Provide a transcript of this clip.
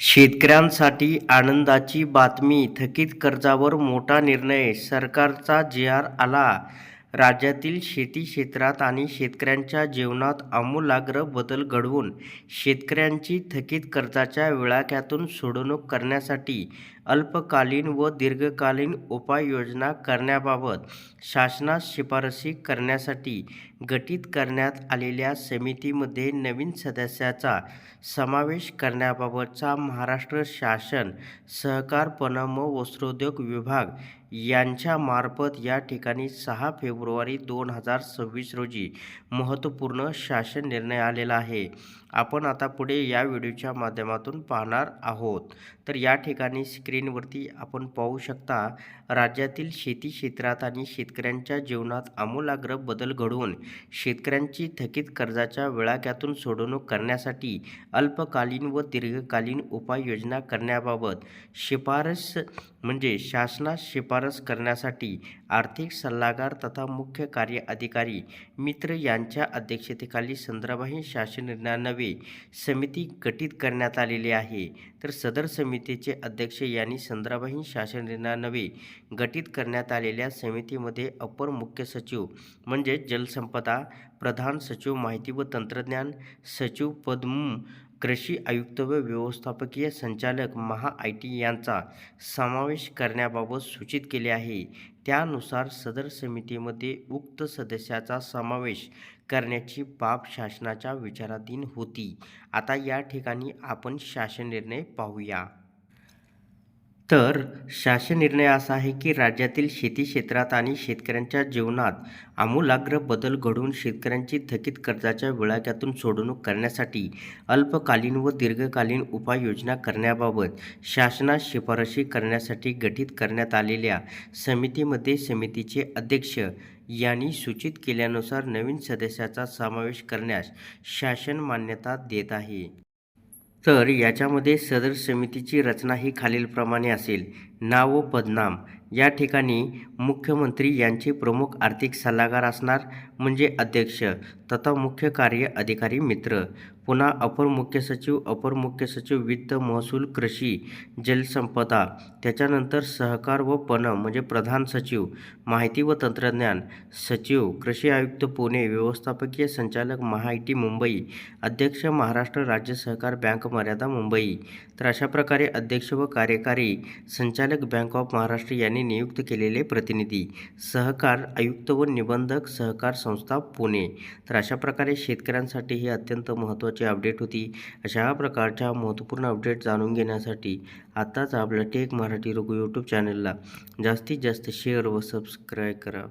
शेतकऱ्यांसाठी आनंदाची बातमी. थकीत कर्जावर मोठा निर्णय सरकारचा जी आर आला. राज्यातील शेती क्षेत्रात आणि शेतकऱ्यांच्या जीवनात आमूलाग्र बदल घडवून शेतकऱ्यांची थकीत कर्जाच्या विळाख्यातून सोडवणूक करण्यासाठी अल्पकालीन व दीर्घकालीन उपाययोजना करण्याबाबत शासनास शिफारसी करण्यासाठी गठीत करण्यात आलेल्या समितीमध्ये नवीन सदस्याचा समावेश करण्याबाबतचा महाराष्ट्र शासन सहकार पणन व वस्त्रोद्योग विभाग यांच्यामार्फत या ठिकाणी सहा फेब्रुवारी दोन हजार सव्वीस रोजी महत्त्वपूर्ण शासन निर्णय आलेला आहे. आपण आता पुढे या व्हिडिओच्या माध्यमातून पाहणार आहोत. तर या ठिकाणी स्क्रीनवरती आपण पाहू शकता राज्यातील शेती क्षेत्रात आणि शेतकऱ्यांच्या जीवनात आमूलाग्र बदल घडवून शेतकऱ्यांची थकीत कर्जाच्या वेळाक्यातून सोडवणूक करण्यासाठी अल्पकालीन व दीर्घकालीन उपाययोजना करण्याबाबत शिफारस म्हणजे शासनास शिफारस करण्यासाठी आर्थिक सल्लागार तथा मुख्य कार्य अधिकारी मित्र यांच्या अध्यक्षतेखाली संदर्भाही शासन निर्णयानवे समिती गठीत करण्यात आलेली आहे. तर सदर समितीचे अध्यक्ष यांनी संदर्भाही शासन निर्णयानवे गठीत करण्यात आलेल्या समितीमध्ये अपर मुख्य सचिव म्हणजे जलसंपदा प्रधान सचिव माहिती व तंत्रज्ञान सचिव पद्म कृषी आयुक्त व व्यवस्थापकीय संचालक महा आय टी यांचा समावेश करण्याबाबत सूचित केले आहे. त्यानुसार सदर समितीमध्ये उक्त सदस्याचा समावेश करण्याची बाब शासनाच्या विचाराधीन होती. आता या ठिकाणी आपण शासन निर्णय पाहूया. तर शासन निर्णय असा आहे की राज्यातील शेती क्षेत्रात आणि शेतकऱ्यांच्या जीवनात आमूलाग्र बदल घडवून शेतकऱ्यांची थकीत कर्जाच्या विळाक्यातून सोडवणूक करण्यासाठी अल्पकालीन व दीर्घकालीन उपाययोजना करण्याबाबत शासनास शिफारशी करण्यासाठी गठीत करण्यात आलेल्या समितीमध्ये समितीचे अध्यक्ष यांनी सूचित केल्यानुसार नवीन सदस्याचा समावेश करण्यास शासन मान्यता देत आहे. तर याच्यामध्ये सदर समितीची रचना ही खालीलप्रमाणे असेल. नाव व पदनाम. या ठिकाणी मुख्यमंत्री यांचे प्रमुख आर्थिक सल्लागार असणार म्हणजे अध्यक्ष तथा मुख्य कार्य अधिकारी मित्र. पुन्हा अपर मुख्य सचिव अपर मुख्य सचिव वित्त महसूल कृषी जलसंपदा त्याच्यानंतर सहकार व पन म्हणजे प्रधान सचिव माहिती व तंत्रज्ञान सचिव कृषी आयुक्त पुणे व्यवस्थापकीय संचालक महाआयटी मुंबई अध्यक्ष महाराष्ट्र राज्य सहकार बँक मर्यादा मुंबई. तर अशा प्रकारे अध्यक्ष व कार्यकारी संचालक बँक ऑफ महाराष्ट्र यांनी नियुक्त केलेले प्रतिनिधी सहकार आयुक्त व निबंधक सहकार संस्था पुणे. तर अशा प्रकारे शेतकऱ्यांसाठी ही अत्यंत महत्त्वाची अपडेट होती. अशा प्रकारच्या महत्त्वपूर्ण अपडेट जाणून घेण्यासाठी आत्ताच आपल्या टेक मराठी रघु यूट्यूब चॅनलला जास्तीत जास्त शेअर व सबस्क्राईब करा.